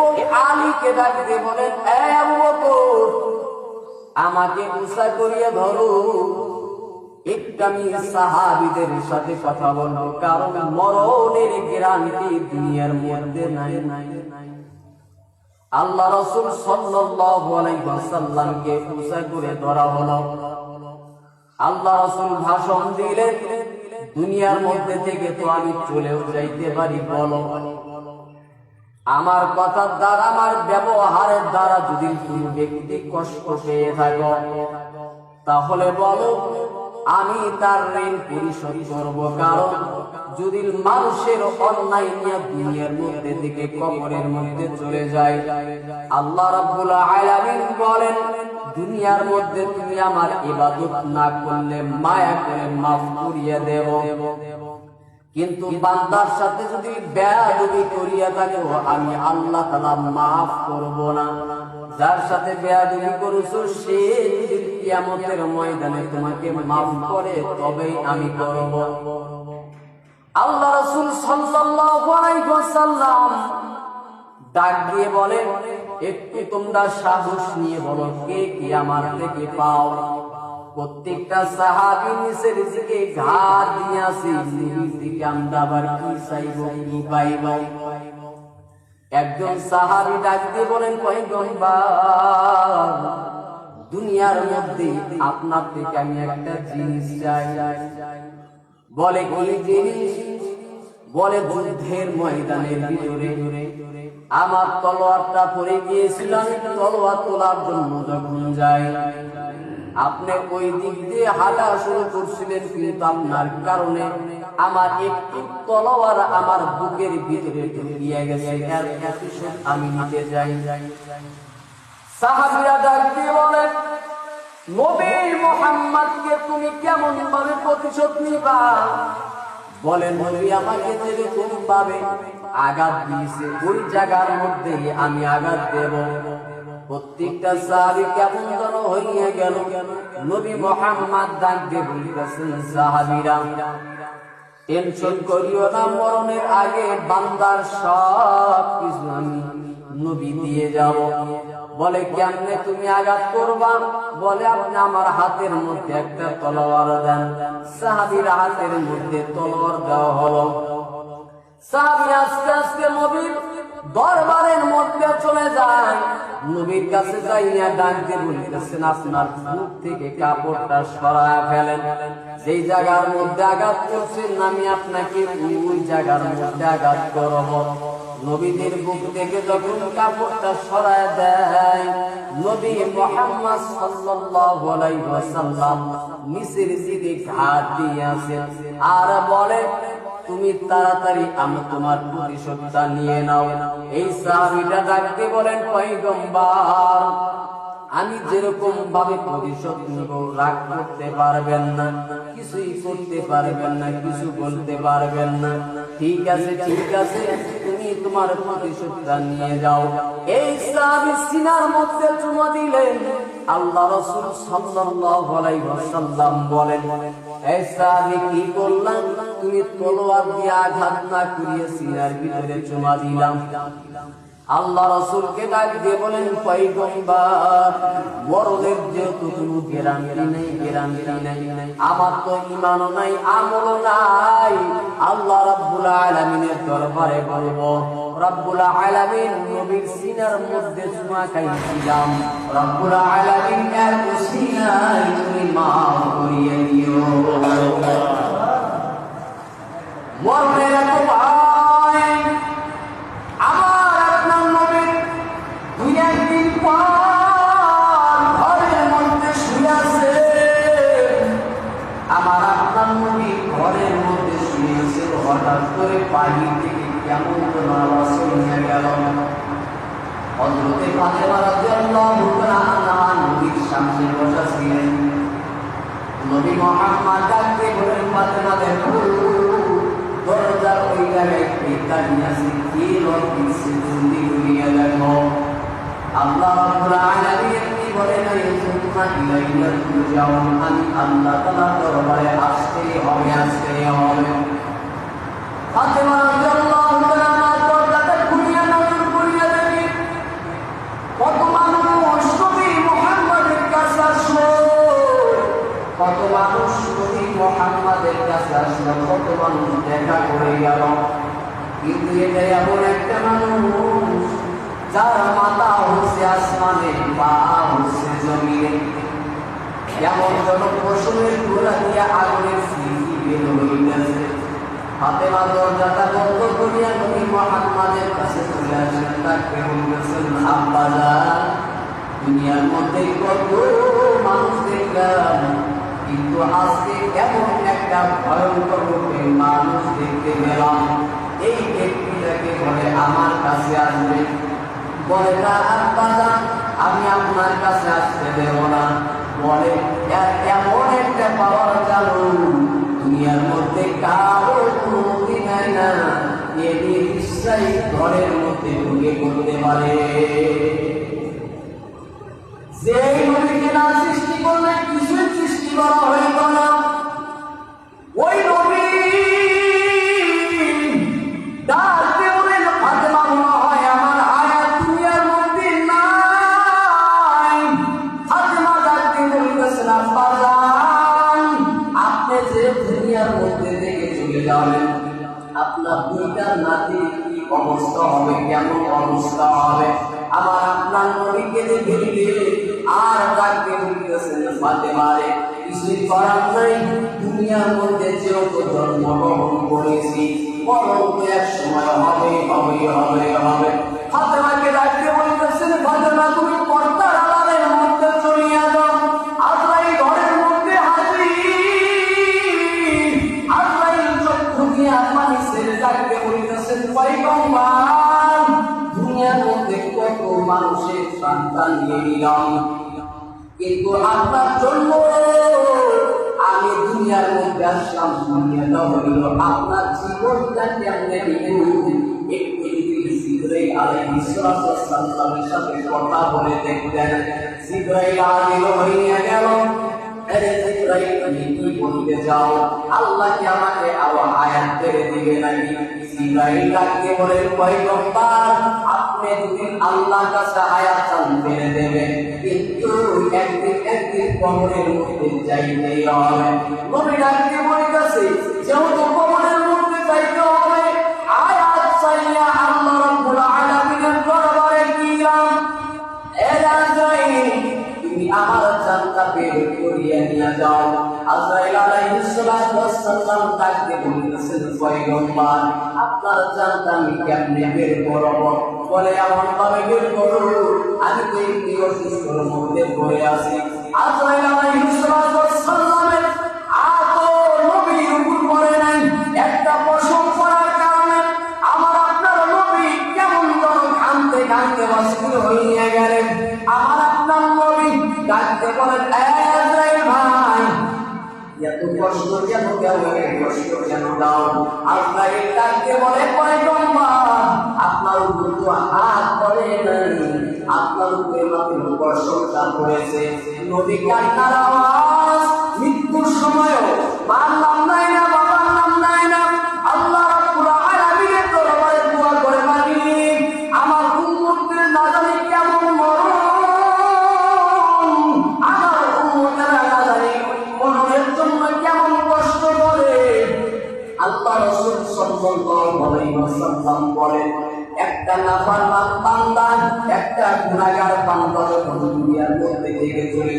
এবং আলীকে ডাকতে বলেন "এ আবু বকর, আমাকে উষা করিয়া ধরো। দুনিয়ার মধ্যে আল্লাহ রসুল ভাষণ দিলেন দুনিয়ার মধ্যে থেকে তো আমি চলেও যাইতে পারি বলো। আমার কথার দ্বারা, আমার ব্যবহারের দ্বারা যদি তুমি ব্যক্তি কষ্ট পেয়ে থাকো, তাহলে বলো, আমি তার ঋণ পরিশোধ করব। কারণ যদি মানুষের অন্যায় নিয়ে দুনিয়ার মধ্যে কবরের মধ্যে চলে যায়, আল্লাহ রাব্বুল আলামিন বলেন, দুনিয়ার মধ্যে তুমি আমার ইবাদত না করলে মায়া করে মাফ করিয়ে দেব। কিন্তু বান্দার সাথে যদি বেয়াদবি করিয়া থাকো আমি আল্লাহ তালা মাফ করব না। যার সাথে বেয়াদবি করেছ, সে কিয়ামতের ময়দানে তোমাকে মাফ করে, তবেই আমি করব। আল্লাহ রসুল ডাক দিয়ে বলেন, একটু তোমরা সাহস নিয়ে বলো, কে কি আমার থেকে পাও? প্রত্যেকটা সাহাবি নিচের দিকে ঘাট দিয়ে আসি নিচের দিকে আমরা আবার কি চাইব, কি পাইব? একজন সাহাবি ডাক দিয়ে বলেন, পয়গম্বর, দুনিয়ার মধ্যে আপনার থেকে আমি একটা জিনিস চাই। বলে কি জিনিস? বলে, যুদ্ধের ময়দানের ভিতরে আমার তলোয়ারটা পড়ে গিয়েছিল, আমি তলোয়ার তোলার জন্য যখন যাই আপনি ওই দিক দিয়ে হাঁটা শুরু করছিলেন কিন্তু আপনার কারণে আমার একটু তলোয়ার আমার বুকের ভিতরে ঢুকিয়ে গেছে। এর প্রতিশোধ আমি নিতে যাই সাহাবিরা ডাক দিয়ে বলেন নবী মোহাম্মদকে তুমি কেমন ভাবে প্রতিশোধ নিবা? বলেন, নবী আমাকে যেরকম ভাবে আঘাত দিয়েছে, ওই জায়গার মধ্যে আমি আঘাত দেব। প্রত্যেকটা সাহাবি কেমন গেল। নবী মোহাম্মদ সাহাবিরা, টেনশন করিও না, মরণের আগে বান্দার সব কিছু আমি নবী দিয়ে যাব। বলে, কেমনে তুমি আঘাত করবা? বলে, আপনি আমার হাতের মধ্যে একটা তলোয়ার দেন। সাহাবির হাতের মধ্যে তলোয়ার দেওয়া হলো। সাহাবি আস্তে আস্তে নবীর দরবারের মধ্যে চলে যায়। নবীর কাছে যাইয়া ডাক দিয়ে বলিতেছেন, আপনার বুক থেকে কাপড়টা সরায় ফেলেন। যেই জায়গার মধ্যে আঘাত করছেন, আমি আপনাকে ওই জায়গার মধ্যে আঘাত করব। নবীদের বুক থেকে যখন কাপড়টা সরায় দেয়, নবী মোহাম্মদ সাল্লাল্লাহু আলাইহি ওয়াসাল্লাম নিচের দিকে ঘাট দিয়ে আছেন আর বলে তুমি তাড়াতাড়ি আমি তোমার প্রতিশোধটা নিয়ে নাও। এই সাহাবিটা ডাকতে বলেন, পয়গম্বর, আমি যেরকম ভাবে প্রতিশোধ নিব, রাগ করতে পারবেন না, কিছুই করতে পারবেন না, কিছু বলতে পারবেন না। ঠিক আছে ঠিক আছে, তুমি তোমার প্রতিশোধটা নিয়ে যাও। এই সাহাবি সিনার মধ্যে চুমা দিলেন। আল্লাহ রসুল সাল্লাল্লাহু আলাইহি ওয়াসাল্লাম বলেন, এই সাহাবি কি করলাম তুমি তলোয়ার দিয়ে আঘাত না করিয়ে সিনার ভিতরে চুমা দিলাম। আল্লাহ রসুলকে ডাক দিয়ে বলেন, পয়গম্বর মরণের যেহেতু কোনো গ্যারান্টি নেই গ্যারান্টি নেই, আমার তো ইমানও নাই, আমলও নাই। আল্লাহ রাব্বুল আলামিনের দরবারে বলব, রব্বুল আলামিন নবীর সিনার মধ্যে চুমা খাইছিলাম। আলামিন সিনায় তুমি মাফ করিয়ে দিও। ভয় আমার আপনার নবীর দুই একদিন ঘরের মধ্যে শুয়ে আছে। আমার আপনার নবী ঘরের মধ্যে শুয়ে হঠাৎ করে পানি থেকে কেমন আওয়াজ শুনে গেল। হজরতে ফাতেমা রাদিয়াল্লাহু তাআলা নবীর সামনে বসা ছিলেন নবী মুহাম্মদ ডাকতে বলেন ফাতেমা, দেখো। দরজার ওই জায়গায় দাঁড়িয়ে আছে কে লোক দিচ্ছে জলদি করিয়া দেখো আল্লাহ রাব্বুল আলামিন কি বলেন ইন্না ইলাইহি তুরজাউন আমি আল্লাহ তাআলার দরবারে আসতে হবে আসতে হবে ফাতেমা রাদিয়াল্লাহু কতক্ষণ দেখা করে গেল কিন্তু এটা এমন একটা মানুষ যার মাথা হচ্ছে আসমানে পা হচ্ছে জমিনে। এমন জন ফসলের গোড়া দিয়ে আগুনের সিজি বের হইতেছে হাতে মা দরজাটা বন্ধ করিয়া নবী মোহাম্মদের কাছে চলে আসেন তাকে বলতেছেন আব্বাজার দুনিয়ার মধ্যে কত মানুষ দেখলাম কিন্তু আজকে এমন একটা ভয়ঙ্কর রূপে মানুষ দেখতে গেলাম এই ব্যক্তিটাকে বলে আমার কাছে আসবে। বলে না আমি আপনার কাছে আসতে দেব না। বলে এমন একটা পাওয়ার চালু দুনিয়ার মধ্যে কারও অনুমতি নেয় না। এ দিয়ে নিশ্চয়ই ঘরের মধ্যে ঢুকে করতে পারে। যে নবীকে না সৃষ্টি করলে আপনার নবীকে দেখে আর ডাকতে বলতেছেন ফাতেমারে কিছুই করার নাই। দুনিয়ার মধ্যে যেহেতু জন্মগ্রহণ করেছি, বরং এক সময় হবে হবে হবে হবে। ফাতেমাকে বলতেছেন ফাতেমা, তুমি পর্দার আড়ালের মধ্যে চলিয়া যাও। ঘরের মধ্যে হাজির। আজরাইল চক্ষু ডাকতে বলতেছেন কত মানুষের সন্তান নিয়ে নিলাম। কিন্তু আপনার জন্য আমি দুনিয়ার মধ্যে আসলাম দুনিয়াটা হইল আপনার জীবনটা কেমনে দিবেন একটু যদি যাও আল্লাহ আমাকে আরও আয়াত করে দিবে নাকি? বলে আপনি যদি আল্লাহ কাছে আয়াত জানতে দেবেন। কিন্তু একদিন একদিন কবরের মধ্যে যাইতেই হবে। নবী ডাকতে যেহেতু কবরের মধ্যে যাইতে হবে আয়াত চাইয়া আল্লাহ রাব্বুল আলামিনের দরবারে এরা যাই তুমি আমার বের করিয়া নিয়ে যাও। আজরাইল আলাইহিস সালাতু ওয়াস সালাম পয়গম্বর, আপনার জানটা আমি কেমনে বের করব? বলে, এমন ভাবে বের করো আমি তো একটি অসুস্থর মধ্যে পড়ে আছি। আজরাইল নাই। একটা পশম করার কারণে আমার আপনার নবী কেমন যেন কানতে কানতে অস্থির হইয়া গেলেন। আমার আপনার নবী ডাকতে বলেন "এজরাইল ভাই এত কষ্ট কেন কেন কষ্ট কেন দাও আপনার ডাকতে বলে পয়গম্বর আপনার উপর তো হাত পড়ে নাই। আপনার উপরে মাত্র কষ্টটা পড়েছে নদী কান্নার আওয়াজ, মৃত্যুর সময়ও মানলাম নাই না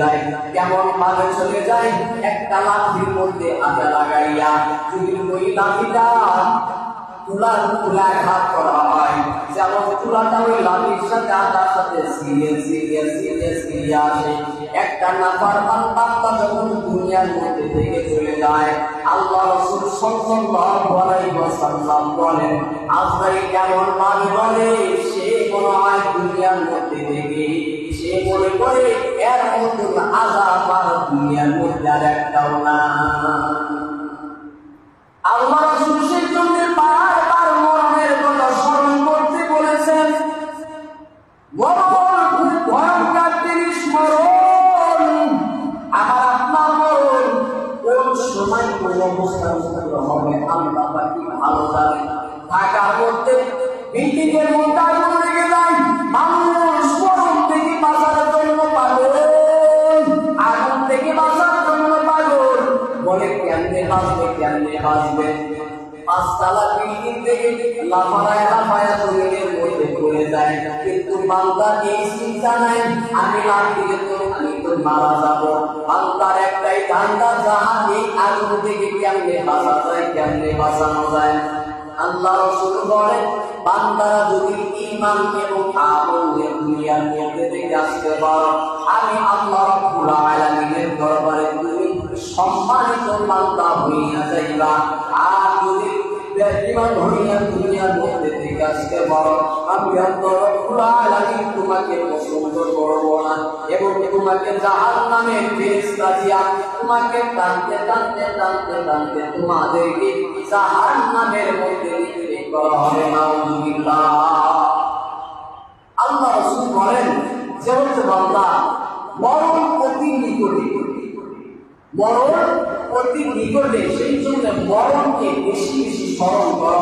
যায় কেমন ভাবে চলে যায় একটা লাঠির মধ্যে আটা লাগাইয়া যদি ওই লাঠিটা তুলার তুলা ঘাত করা হয়। যেমন তুলাটা ওই লাঠির সাথে, আটার সাথে সিরিয়ে সিরিয়ে সিরিয়ে সিরিয়ে আসে। একটা নাফার বান্দা যখন দুনিয়ার মধ্যে থেকে চলে যায়, আল্লাহ রাসূল সাল্লাল্লাহু আলাইহি ওয়াসাল্লাম বলেন, আজরাইল কেমন ভাবে বলে? সে মনে হয় দুনিয়ার মধ্যে থেকে, সে মনে করে এর মতন এই চিন্তা নাই আমি দিলে তো আমি তো মারা যাব বান্দার একটাই ধান্দা যাহা এই আগুন থেকে কেমনে বাঁচা যায় কেমনে বাঁচানো যায় আল্লাহ রসুল বলেন বান্দারা যদি ইমান এবং আমল নিয়ে দুনিয়ার মধ্যে থেকে আসতে পারো আমি আল্লাহ রাব্বুল আলামিনের দরবারে তুমি সম্মানিত বান্দা হইয়া যাইবা আর যদি বেঈমান হইয়া দুনিয়ার মধ্যে আসতে পারো আমি আলামিন তোমাকে পছন্দ করব না এবং তোমাকে জাহান্নামের ফেরেশতা দিয়া তোমাকে টানতে টানতে টানতে টানতে তোমাদেরকে জাহান্নামের মধ্যে নিক্ষেপ করা হবে নাউজুবিল্লাহ আল্লাহ রসুল বলেন, যে হচ্ছে বান্দা মরণ অতি নিকটে। মরণ অতি নিকটে, সেই জন্য মরণকে বেশি বেশি স্মরণ কর।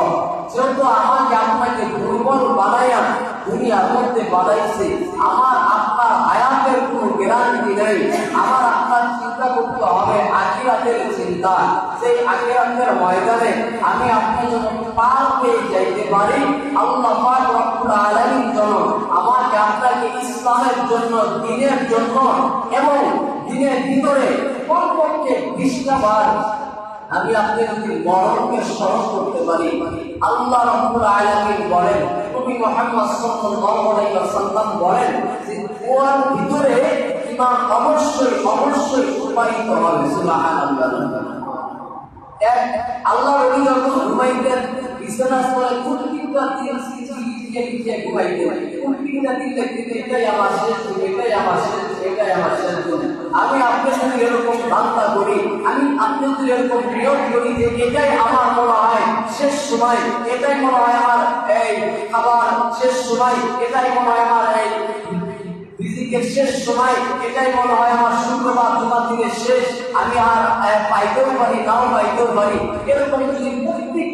যেহেতু আমাকে আপনাকে দুর্বল বানাইয়া দুনিয়ার মধ্যে বানাইছে, আমার আপনার হায়াতের কোনো গ্যারান্টি নেই। আমার আপনার চিন্তা করতে হবে আখিরাতের চিন্তা। সেই আখিরাতের ময়দানে আমি আপনি যখন পার পেয়ে যাইতে পারি। আল্লাহ পাক রব্বুল আলামিন যেন আমাকে আপনাকে ইসলামের জন্য, দিনের জন্য এবং দিনের ভিতরে কমপক্ষে বিশটা বার আমি আপনি যদি স্মরণ করতে পারি, আল্লাহ রাব্বুল আলামিন বলেন, নবী মুহাম্মদ সাল্লাল্লাহু আলাইহি ওয়াসাল্লাম বলেন যে ওর ভিতরে ইমান অবশ্যই অবশ্যই উপায়িত হবে, সুবহানাল্লাহ। এক আল্লাহ রবি যখন ঘুমাইতেন, বিছানা করে কুটকিটা দিয়ে দিয়ে দিয়ে ঘুমাইতেন। কুটকিটা দিলে দিলে এটাই আমার শেষ এটাই আমার শেষ এটাই আমার শেষ আমি আপনার সাথে এরকম ধান্দা করি। আমি আপনি যদি এরকম নিয়োগ করি যে এটাই আমার মনে হয় শেষ সময়। এটাই মনে হয় আমার এই খাবার শেষ সময়। এটাই মনে হয় আমার এই রিজিকের শেষ সময়। এটাই মনে হয় আমার শুক্রবার জুমার দিনের শেষ। আমি আর পাইতেও পারি, নাও পাইতেও পারি। এরকম যদি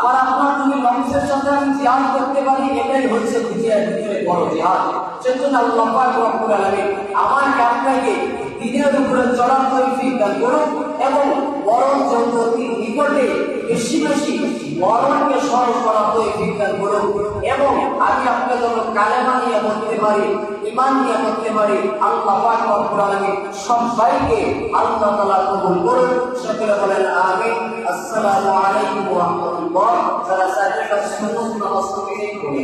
আবার আপনার যদি নফসের সাথে আমি জিহাদ করতে পারি, এটাই হচ্ছে বিজয়ের ভিতরে বড় জিহাদ। সেজন্য আল্লাহ পাক রব্বুল আলামিন আমাকে আপনাকে দিনের উপরে চলার তৌফিক দান করুন এবং মরণ যত নিকটে বেশি বেশি মরণকে স্মরণ করার তৌফিক দান করুন এবং আমি আপনাকে যেন কালেমা নিয়ে বলতে পারি ইমান নিয়ে বলতে পারি, আল্লাহ পাক রব্বুল আলামিন সবাইকে আল্লাহ তাআলা কবুল করুন। সকলে বলেন, আমিন। السلام عليكم ورحمة الله. فنسابح السلوك من اصدقائكم